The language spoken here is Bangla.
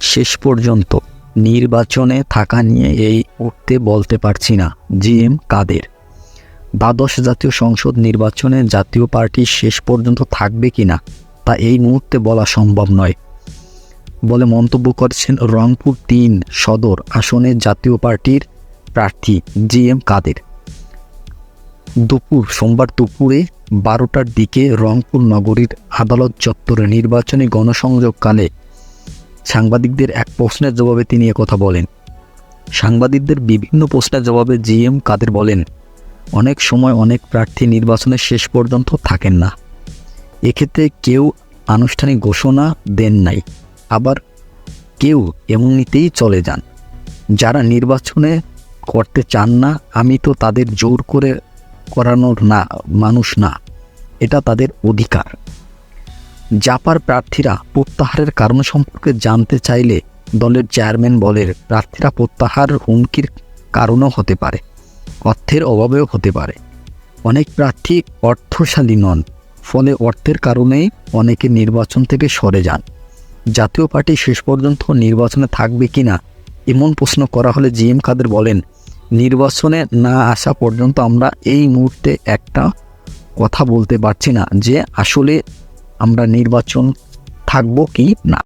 শেষ পর্যন্ত নির্বাচনে থাকা নিয়ে এই উঠতে বলতে পারছি না জি এম কাদের। দ্বাদশ জাতীয় সংসদ নির্বাচনে জাতীয় পার্টি শেষ পর্যন্ত থাকবে কি না তা এই মুহূর্তে বলা সম্ভব নয়। বলে মন্তব্য করেছেন রংপুর তিন সদর আসনে জাতীয় পার্টির প্রার্থী জি এম কাদের। দুপুর, সোমবার দুপুরে বারোটার দিকে রংপুর নগরীর আদালত চত্বরে নির্বাচনী গণসংযোগকালে সাংবাদিকদের এক প্রশ্নের জবাবে তিনি কথা বলেন। সাংবাদিকদের বিভিন্ন প্রশ্নের জবাবে জি এম কাদের বলেন, অনেক সময় অনেক প্রার্থী নির্বাচনের শেষ পর্যন্ত থাকেন না। এক্ষেত্রে কেউ আনুষ্ঠানিক ঘোষণা দেন নাই। আবার কেউ এমনিতেই চলে যান। যারা নির্বাচনে করতে চান না, আমি তো তাদের জোর করে করানোর না, মানুষ না। এটা তাদের অধিকার। জাপার প্রার্থীরা প্রত্যাহারের কারণ সম্পর্কে জানতে চাইলে দলের চেয়ারম্যান বলেন প্রার্থীরা প্রত্যাহার হুমকির কারণও হতে পারে, অর্থের অভাবেও হতে পারে। অনেক প্রার্থী অর্থশালী নন, ফলে অর্থের কারণেই অনেকে নির্বাচন থেকে সরে যান। জাতীয় পার্টি শেষ পর্যন্ত নির্বাচনে থাকবে কি না এমন প্রশ্ন করা হলে জি এম কাদের বলেন, নির্বাচনে না আসা পর্যন্ত আমরা এই মুহূর্তে একটা কথা বলতে পারছি না যে আসলে আমরা নির্বাচন থাকব কি না?